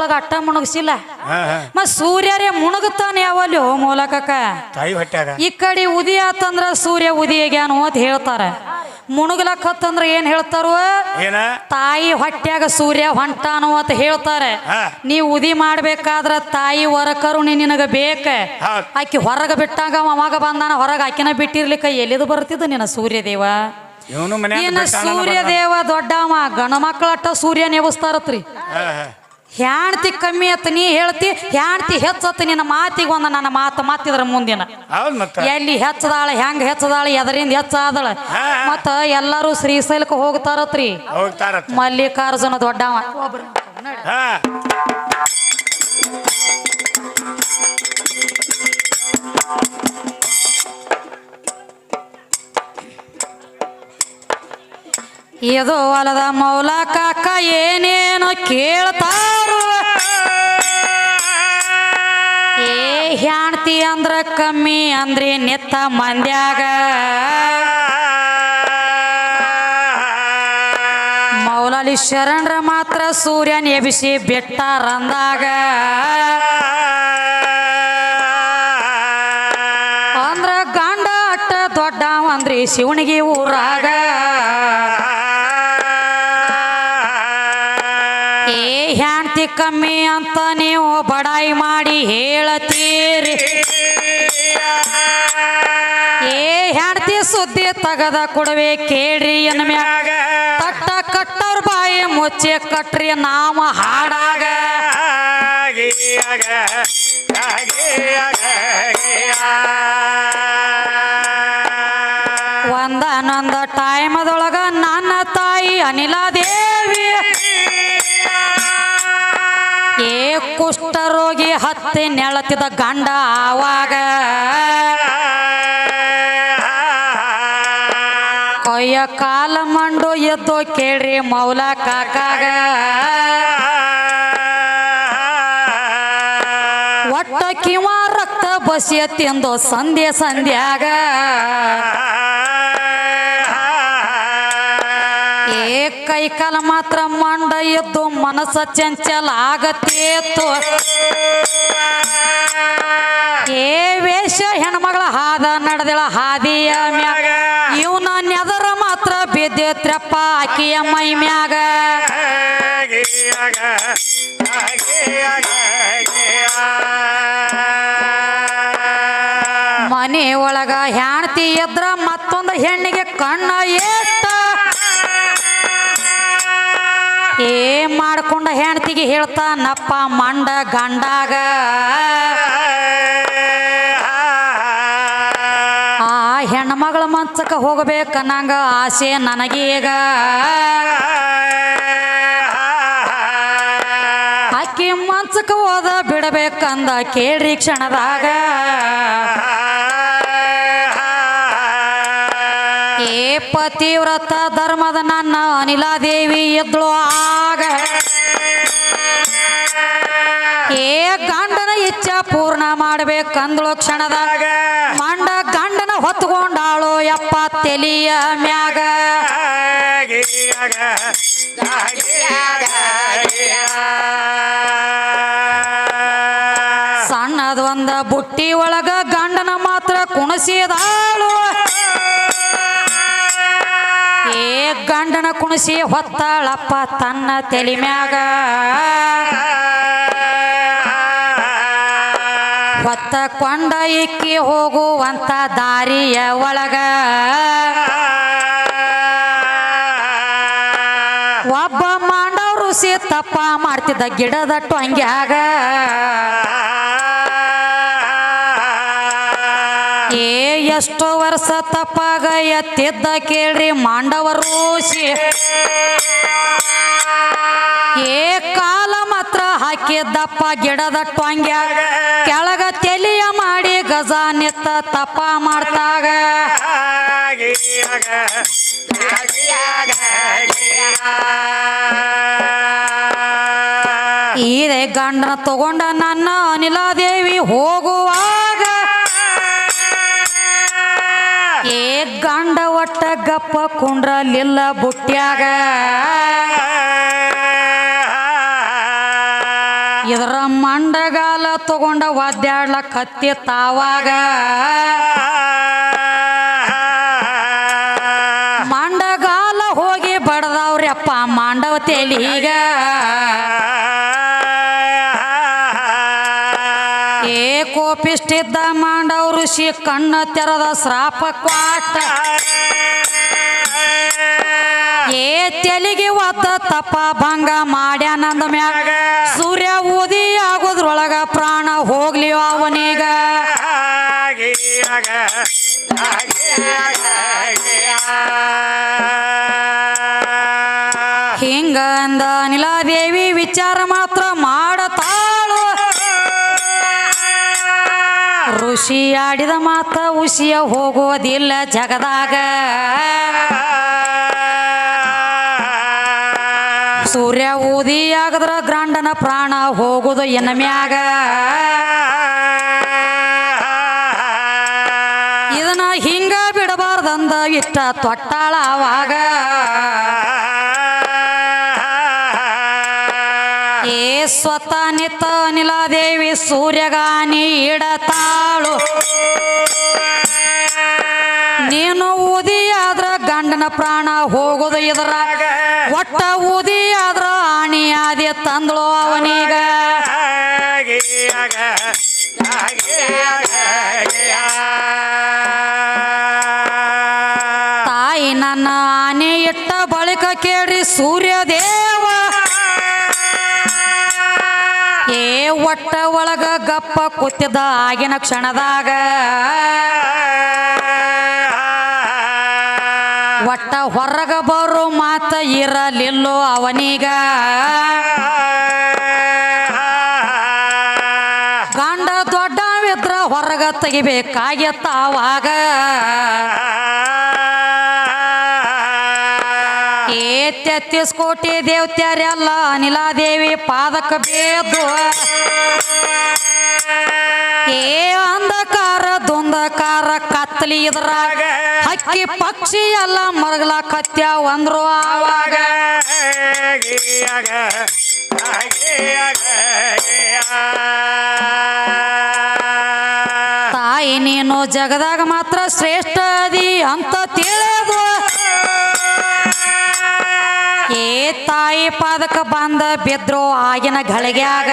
ಒಳಗ ಅಟ್ಟ ಮುಣಗ್ಸಿಲ್ಲ. ಮತ್ ಸೂರ್ಯರೇ ಮುಣಗುತ್ತಾನೆ ಯಾವಲ್ಲಿ ಮೂಲಕಕ್ಕ. ತಾಯಿ ಈ ಕಡೆ ಉದಿ ಆತಂದ್ರ ಸೂರ್ಯ ಉದಿಯಾಗ್ಯಾನು ಅಂತ ಹೇಳ್ತಾರ. ಮುಣುಗ್ಲಕ್ ಹತ್ತಂದ್ರ ಏನ್ ಹೇಳ್ತಾರ? ಏನ? ತಾಯಿ ಹೊಟ್ಯಾಗ ಸೂರ್ಯ ಹೊಂಟಾನು ಅಂತ ಹೇಳ್ತಾರೆ. ನೀ ಉದಿ ಮಾಡ್ಬೇಕಾದ್ರ ತಾಯಿ ವರ ಕರುಣಿ ನಿನಗ ಬೇಕ. ಆಕಿ ಹೊರಗ ಬಿಟ್ಟಾಗ ಅವಾಗ ಬಂದಾನ ಹೊರಗ ಆಕಿನ ಬಿಟ್ಟಿರ್ಲಿಕ್ಕ. ಎಲ್ಲಿದು ಬರ್ತಿದ್ದ ನಿನ್ನ ಸೂರ್ಯದೇವ? ದೇವ ಇನ್ನ ಬಿಟ್ಟಾನ ಸೂರ್ಯದೇವ ದೊಡ್ಡವ ಗಣ ಮಕ್ಕಳಟ್ಟ ಸೂರ್ಯ ನೇವಸ್ತಾರತ್ರಿ. ಹ್ಯಾಣ್ತಿ ಕಮ್ಮಿ ಅತ್ತ ನೀ ಹೇಳ್ತಿ ಹ್ಯಾಣ್ತಿ ಹೆಚ್ಚತ್ತ ನಿನ್ನ ಮಾತಿಗೆ ಒಂದು ನನ್ನ ಮಾತು ಮಾತಿದ್ರ ಮುಂದಿನ. ಹೌದ್ ಮತ್ತ. ಎಲ್ಲಿ ಹೆಚ್ಚದಾಳ ಹೆಂಗ್ ಹೆಚ್ಚದಾಳ ಎದರಿಂದ ಹೆಚ್ಚಾದಳ. ಮತ್ತ ಎಲ್ಲಾರು ಶ್ರೀಶೈಲಕ್ಕೆ ಹೋಗ್ತಾರತ್ರಿ. ಮಲ್ಲಿಕಾರ್ಜುನ ದೊಡ್ಡವ. ಹಾ. ಇದು ಹೊಲದ ಮೌಲ ಕಾಕ ಏನೇನೋ ಕೇಳ್ತಾರು ಹ್ಯಾಣ್ತಿ ಅಂದ್ರ ಕಮ್ಮಿ ಅಂದ್ರೆ ನೆತ್ತ ಮಂದ್ಯಾಗ. ಮೌಲಾಲಿ ಶರಣರ ಮಾತ್ರ ಸೂರ್ಯನ ಎಬಿಸಿ ಬಿಟ್ಟಾರಂದಾಗ. ಅಂದ್ರ ಗಂಡ ಅಟ್ಟ ದೊಡ್ಡವ ಅಂದ್ರಿ ಶಿವನಿಗೆ ಊರಾಗ. ಕಮ್ಮಿ ಅಂತ ನೀವು ಬಡಾಯಿ ಮಾಡಿ ಹೇಳತೀರಿ ಏ ಹೆಂಡತಿ ಸುದ್ದಿ ತಗದ ಕೊಡವೆ ಕೇಳ್ರಿ ಮ್ಯಾಗ ತಟ್ಟ ಕಟ್ಟೋರ್ ಬಾಯಿ ಮುಚ್ಚಿ ಕಟ್ರಿ ನಾಮ ಹಾಡಾಗ. ಒಂದನೊಂದ ಟೈಮದೊಳಗ ನನ್ನ ತಾಯಿ ಅನಿಲಾದೇವಿ ಕುಷ್ಠರೋಗಿ ಹತ್ತಿ ನೆಳತಿದ ಗಂಡ ಆವಾಗ ಕೊಯ್ಯ ಕಾಲ ಮಂಡು ಎದ್ದು ಕೇಳ್ರಿ ಮೌಲ ಕಾಕಾಗ. ಒಟ್ಟ ಕಿವ ರಕ್ತ ಬಸಿಯ ತಿಂದು ಸಂಧ್ಯೆ ಸಂಧ್ಯಾಗ. ಏ ಕೈ ಕಾಲ ಮಾತ್ರ ಮಂಡ ಎದ್ದು ಮನಸ್ಸ ಚಂಚಲ ಆಗತ್ತೇತು ಏ ವೇಷ ಹೆಣ್ಮಗಳ ಹಾದ ನಡೆದಳ ಹಾದಿಯ ಮ್ಯಾಗ. ಇವನ ನೆದರ ಮಾತ್ರ ಬಿದ್ದೆತ್ರಪ್ಪ ಆಕಿಯ ಮೈ ಮ್ಯಾಗ. ಮನೆ ಒಳಗ ಹೆಣ್ತಿ ಎದ್ರ ಮತ್ತೊಂದು ಹೆಣ್ಣಿಗೆ ಕಣ್ಣ ಏಟ ಏ ಮಾಡ್ಕೊಂಡ ಹೆಣ್ತಿಗೆ ಹೇಳ್ತಾನಪ್ಪ ಮಂಡ, ಗಂಡಾಗ. ಆ ಹೆಣ್ಮಗಳ ಮಂಚಕ ಹೋಗ್ಬೇಕನ್ನಂಗ ಆಸೆ ನನಗೀಗ. ಆಕಿ ಮಂಚಕ ಹೋದ ಬಿಡಬೇಕಂದ ಕೇಳ್ರಿ ಕ್ಷಣದಾಗ. ಏ ಪತಿವ್ರತ ಧರ್ಮದ ನನ್ನ ಅನಿಲಾದೇವಿ ಎದ್ಲು ಆಗ. ಏ ಗಂಡನ ಇಚ್ಛ ಪೂರ್ಣ ಮಾಡ್ಬೇಕಂದ್ಳು ಕ್ಷಣದಾಗ. ಮಂಡ ಗಂಡನ ಹೊತ್ಕೊಂಡಾಳು ಎಪ್ಪ ತೆಲಿಯ ಮ್ಯಾಗ. ಸಣ್ಣದ ಒಂದ ಬುಟ್ಟಿ ಒಳಗ ಗಂಡನ ಹೊತ್ತಳಪ್ಪ ತನ್ನ ತೆಲಿಮ್ಯಾಗ. ಹೊತ್ತ ಕೊಂಡ ಇಕ್ಕಿ ಹೋಗುವಂತ ದಾರಿಯ ಒಳಗ. ಒಬ್ಬ ಮಾಂಡವ ಋಷಿ ತಪ್ಪ ಮಾಡ್ತಿದ್ದ ಗಿಡದಟ್ಟು ಹಂಗ್ಯಾಗ ಏ ಎಷ್ಟು ವರ್ಷ ತಪ್ಪಾಗ ಎತ್ತಿದ್ದ ಕೇಳ್ರಿ ಮಾಂಡವರು ಏ ಕಾಲ ಮಾತ್ರ ಹಾಕಿದ್ದಪ್ಪ ಗಿಡದ ಟೊಂಗ್ಯಾಗ ಕೆಳಗ ತೆಲಿಯ ಮಾಡಿ ಗಜ ನಿತ್ತ ತಪ್ಪ ಮಾಡ್ತಾಗ. ಈ ಗಂಡನ ತಗೊಂಡ ನನ್ನ ಅನಿಲಾದೇವಿ ಹೋಗುವಾಗ ಏ ಗಂಡ ಒಟ್ಟ ಗಪ್ಪ ಕುಂಡ್ರಲಿಲ್ಲ ಬುಟ್ಟ್ಯಾಗ. ಇದರ ಮಂಡಗಾಲ ತಗೊಂಡ ವಾದ್ಯಾಡ್ಲ ಕತ್ತೆ ತಾವಾಗ. ಮಂಡಗಾಲ ಹೋಗಿ ಬಡದವ್ರಪ್ಪ ಮಾಂಡವ ತೆಲಿಗ ಕೋಪಿಷ್ಟಿದ್ದ ಮಾಂಡವ ಋಷಿ ಕಣ್ಣ ತೆರದ ಶ್ರಾಪ ಕ್ವಾಟ. ಏ ತೆಲಿಗೆ ಒತ್ತ ತಪ್ಪ ಭಂಗ ಮಾಡ್ಯಾನಂದ ಮ್ಯಾಗ. ಸೂರ್ಯ ಊದಿ ಆಗೋದ್ರೊಳಗ ಪ್ರಾಣ ಹೋಗ್ಲಿ ಅವನೀಗ. ಹಿಂಗ ಅಂದ ಅನಿಲಾದೇವಿ ವಿಚಾರ ಮಾತ್ರ ಮಾಡತಾಳು ಋಷಿ ಆಡಿದ ಮಾತ ಉಸಿಯ ಹೋಗೋದಿಲ್ಲ ಜಗದಾಗ. ಸೂರ್ಯ ಊದಿ ಆಗದ್ರ ಗ್ರಾಂಡನ ಪ್ರಾಣ ಹೋಗುದು ಎನ್ನ ಮ್ಯಾಗ. ಇದನ್ನ ಹಿಂಗ ಬಿಡಬಾರ್ದಂದ ಇಷ್ಟ ತೊಟ್ಟಾಳ ಅವಾಗ. ಸ್ವತ ನಿತ ನಿಲಾದೇವಿ ಸೂರ್ಯಗಾನಿ ಇಡತಾಳು. ನೀನು ಊದಿ ಆದ್ರ ಗಂಡನ ಪ್ರಾಣ ಹೋಗೋದು ಇದರ. ಒಟ್ಟ ಊದಿ ಆದ್ರ ಆಣಿ ಆದಿ ತಂದಳು ಅವನೀಗ. ತಾಯಿ ನನ್ನ ಆನೆ ಇಟ್ಟ ಬಳಿಕ ಕೇಳಿ ಸೂರ್ಯದೇವ. ಏ ಒಟ್ಟ ಒಳಗ ಗಪ್ಪ ಕೂತಿದ್ದ ಆಗಿನ ಕ್ಷಣದಾಗ. ಒಟ್ಟ ಹೊರಗ ಬರೋ ಮಾತ ಇರಲಿಲ್ಲೋ ಅವನೀಗ. ಗಂಡ ದೊಡ್ಡವಿದ್ರ ಹೊರಗ ತೆಗಿಬೇಕಾಗಿತ್ತ ಅವಾಗ ಏ ತೆತ್ತಿಸ್ ಕೋಟಿ ದೇವತ್ಯಾರೆಲ್ಲ ಅನಿಲಾದೇವಿ ಪಾದಕ ಬೇದು ಏ ಅಂಧಕಾರ ದುಂದಕಾರ ಕತ್ತಲಿ ಇದ್ರಾಗ ಹಕ್ಕಿ ಪಕ್ಷಿ ಎಲ್ಲ ಮರಗಲ ಕತ್ಯಾವ ಅಂದ್ರು ಆವಾಗ. ತಾಯಿ ನೀನು ಜಗದಾಗ ಮಾತ್ರ ಶ್ರೇಷ್ಠ ಅದಿ ಅಂತ ತಿಳಿದು ತಾಯಿ ಪಾದಕ ಬಂದ ಬಿದ್ರು ಆಗಿನ ಗಳಿಗ್ಯಾಗ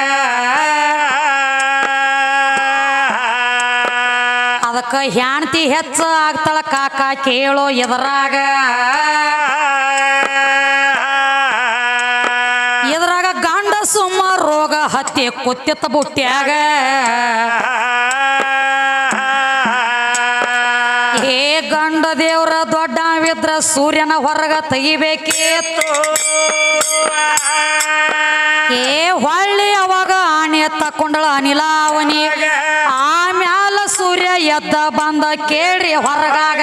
ಅದಕ್ಕ ಹ್ಯಾಣತಿ ಹೆಚ್ಚ ಆಗ್ತಾಳ ಕಾಕ ಕೇಳೋ ಎದರಾಗ. ಎದರಾಗ ಗಂಡ ಸುಮ್ಮ ರೋಗ ಹತ್ತಿ ಕೊತ್ತಿತ್ತ ಬುಟ್ಟ್ಯಾಗ. ಗಂಡ ದೇವ್ರ ದೊಡ್ಡವಿದ್ರ ಸೂರ್ಯನ ಹೊರಗ ತೆಗಿಬೇಕೇತು ಏ ಹೊಳ್ಳಿ ಅವಾಗ ಆಣೆ ತಕೊಂಡಳ ಅನಿಲಾವನಿ ಆಮ್ಯಾಲ ಸೂರ್ಯ ಎದ್ದ ಬಂದ ಕೇಳ್ರಿ ಹೊರಗಾಗ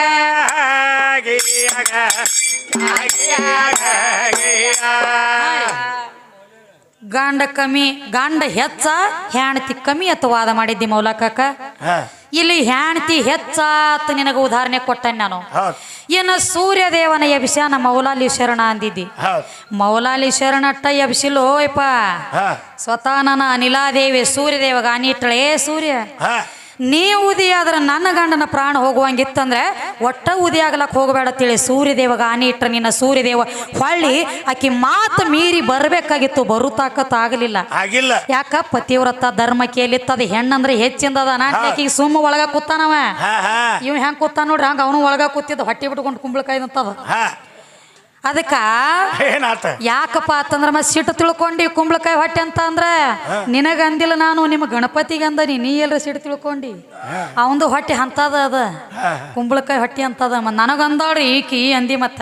ಗಂಡ ಕಮ್ಮಿ ಗಂಡ ಹೆಚ್ಚ ಹೆಣ್ತಿ ಕಮ್ಮಿ ಅಂತ ವಾದ ಮಾಡಿದ್ದಿ ಮೌಲಕಕ್ಕ ಇಲ್ಲಿ ಹೆಣ್ತಿ ಹೆಚ್ಚ ಅಂತ ನಿನಗ ಉದಾಹರಣೆ ಕೊಟ್ಟೆ ನಾನು. ಏನು ಎಬ್ಸ್ಯ ನಮ್ಮ ಮೌಲಾಲಿ ಶರಣ ಅಂದಿದ್ದಿ. ಮೌಲಾಲಿ ಶರಣಟ್ಟ ಎಬ್ಸಿಲು ಯಪ್ಪ ಸ್ವತಾನನ ಸ್ವತಃ ನನ್ನ ಅನಿಲಾದೇವಿ ಸೂರ್ಯದೇವಗ ಅನಿಟ್ಟಳೆ ಸೂರ್ಯ. ನೀ ಉದಿ ಆದ್ರೆ ನನ್ನ ಗಂಡನ ಪ್ರಾಣ ಹೋಗುವಂಗಿತ್ತಂದ್ರೆ ಒಟ್ಟ ಉದಿ ಆಗ್ಲಕ್ಕೆ ಹೋಗಬೇಡ ತಿಳಿ. ಸೂರ್ಯದೇವ ಗಾನಿ ಇಟ್ರ ನಿನ್ನ ಸೂರ್ಯದೇವ. ಹೊಳ್ಳಿ ಆಕಿ ಮಾತು ಮೀರಿ ಬರ್ಬೇಕಾಗಿತ್ತು ಬರು ತಾಕತ್ ಆಗಲಿಲ್ಲ. ಆಗಿಲ್ಲ. ಯಾಕ? ಪತಿವ್ರತ ಧರ್ಮ ಕೇಳಿತ್ತದ ಹೆಣ್ಣಂದ್ರೆ ಹೆಚ್ಚಿಂದದ ನಾಟ್ಯಾಕಿಗೆ ಸುಮ್ಮ ಒಳಗ ಕೂತಾನವ. ಇವ್ ಹೆಂಗ್ ಕೂತಾನ ನೋಡ್ರಿ ಹಂಗ ಅವನು ಒಳಗ ಕೂತಿದ್ದ ಹೊಟ್ಟಿ ಬಿಟ್ಕೊಂಡು ಕುಂಬಳಕಾಯಿ ಅಂತದ ಹಾ. ಅದಕ್ಕ ಏನಾತ? ಯಾಕಪ್ಪ ಅಂತಂದ್ರ ಮತ್ತೆ ಸಿಟ್ಟು ತಿಳ್ಕೊಂಡಿ ಕುಂಬಳಕಾಯಿ ಹೊಟ್ಟೆ ಅಂತ ಅಂದ್ರ ನಿನಗ ಅಂದಿಲ್ಲ ನಾನು ನಿಮ್ಮ ಗಣಪತಿಗೆ ಅಂದನಿ ನೀ ಎಲ್ರ ಸಿಟ್ಟು ತಿಳ್ಕೊಂಡಿ. ಅವಂದು ಹೊಟ್ಟೆ ಅಂತದ ಅದ. ಕುಂಬಳಕಾಯಿ ಹೊಟ್ಟೆ ಅಂತದ ಮತ್ ನನಗ ಅಂದಾಳ್ರಿ ಈಕಿ ಅಂದಿ ಮತ್ತ.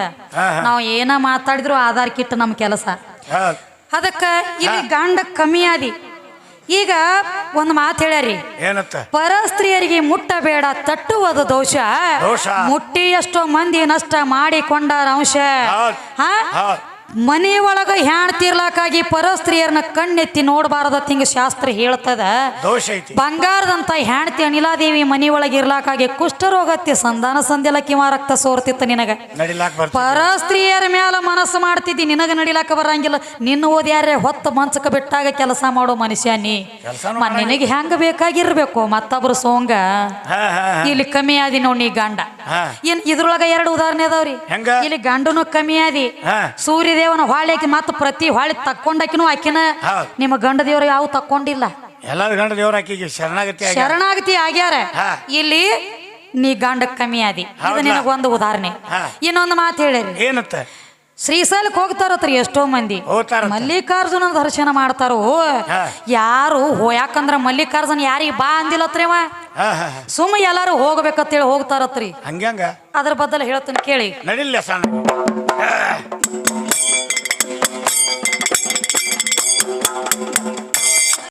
ನಾವು ಏನ ಮಾತಾಡಿದ್ರು ಆಧಾರ್ ಕಿಟ್ಟು ನಮ್ಮ ಕೆಲಸ. ಅದಕ್ಕ ಇಲ್ಲಿ ಗಂಡ ಕಮ್ಮಿ ಆದಿ. ಈಗ ಒಂದು ಮಾತು ಹೇಳ್ಯಾರಿ ಏನತ್ತ ಪರಸ್ತ್ರೀಯರಿಗೆ ಮುಟ್ಟಬೇಡ ತಟ್ಟುವುದು ದೋಷ ದೋಷ. ಮುಟ್ಟಿ ಎಷ್ಟೋ ಮಂದಿ ನಷ್ಟ ಮಾಡಿಕೊಂಡಾರ ಅಂಶ. ಹಾ? ಮನೆ ಒಳಗ ಹೆಣ್ತಿರ್ಲಾಕಾಗಿ ಪರಸ್ತ್ರೀಯರನ್ನ ಕಣ್ಣೆತ್ತಿ ನೋಡಬಾರದ ತಿಂಗ ಶಾಸ್ತ್ರ ಹೇಳ್ತದ. ಬಂಗಾರದಂತ ಹೆಣ್ತಿ ಅನಿಲಾದೇವಿ ಮನೆ ಒಳಗೆ ಇರ್ಲಾಕಾಗಿ ಕುಷ್ಠರೋಗತ್ತಿ ಸಂಧಾನ ಸಂಧ್ಯಲ ಕಿವ ರಕ್ತ ಸೋರ್ತಿತ್ತ ನಿನಗ. ಪರ ಸ್ತ್ರೀಯರ ಪರಸ್ತ್ರೀಯರ ಮ್ಯಾಲ ಮನಸ್ಸು ಮಾಡ್ತಿದ್ದಿ ನಿನಗ ನಡಿಲಾಕ ಬರಂಗಿಲ್ಲ. ನಿನ್ನ ಓದ್ಯಾರೆ ಹೊತ್ತ ಮಂಚಕ ಬಿಟ್ಟಾಗ ಕೆಲಸ ಮಾಡೋ ಮನುಷ್ಯ ನೀ. ನಿನಗೆ ಹೆಂಗ ಬೇಕಾಗಿರ್ಬೇಕು ಮತ್ತೊಬ್ರು ಸೋಂಗ. ಇಲ್ಲಿ ಕಮ್ಮಿ ಆದಿ ನೋಡಿ ನೀ ಗಂಡ. ಏನ್ ಇದ್ರೊಳಗ ಎರಡು ಉದಾಹರಣೆ ಅದಾವ್ರಿ? ಹೆಂಗ? ಇಲ್ಲಿ ಗಂಡನು ಕಮ್ಮಿ ಆದಿ. ಸೂರ್ಯದೇವನ ಹೊಳೆ ಆಕಿ ಮತ್ತ ಪ್ರತಿ ಹೊಳೆ ತಕ್ಕೊಂಡಾಕಿನೂ ಆಕಿನ ನಿಮ್ಮ ಗಂಡ ದೇವ್ರು ಯಾವ ತಕ್ಕೊಂಡಿಲ್ಲ. ಎಲ್ಲಾರು ಗಂಡ ದೇವರ ಆಕಿಗೆ ಶರಣಾಗತಿ. ಶರಣಾಗತಿ ಆಗ್ಯಾರ. ಇಲ್ಲಿ ನೀ ಗಂಡ ಕಮ್ಮಿ ಆದಿ. ಇದು? ನಿನಗೊಂದು ಉದಾಹರಣೆ. ಇನ್ನೊಂದು ಮಾತು ಹೇಳಿರಿ. ಏನತ್ತ ಶ್ರೀಶೈಲಕ್ಕೆ ಹೋಗ್ತಾರತ್ರಿ ಎಷ್ಟೋ ಮಂದಿ. ಮಲ್ಲಿಕಾರ್ಜುನನ ಮಲ್ಲಿಕಾರ್ಜುನ ದರ್ಶನ ಮಾಡ್ತಾರೋ ಯಾರು ಹೋ. ಯಾಕಂದ್ರ ಮಲ್ಲಿಕಾರ್ಜುನ ಯಾರಿಗೆ ಬಾ ಅಂದಿಲ್ಲತ್ರಿ ಅವ. ಸುಮ್ಮ ಎಲ್ಲಾರು ಹೋಗ್ಬೇಕಂತೇಳಿ ಹೋಗ್ತಾರತ್ರಿ. ಹಂಗ್ಯಾಂಗ ಅದ್ರ ಬದಲು ಹೇಳ್ತೀನಿ ಕೇಳಿ. ನಡಿಲ್ಲ ಸಣ್ಣ.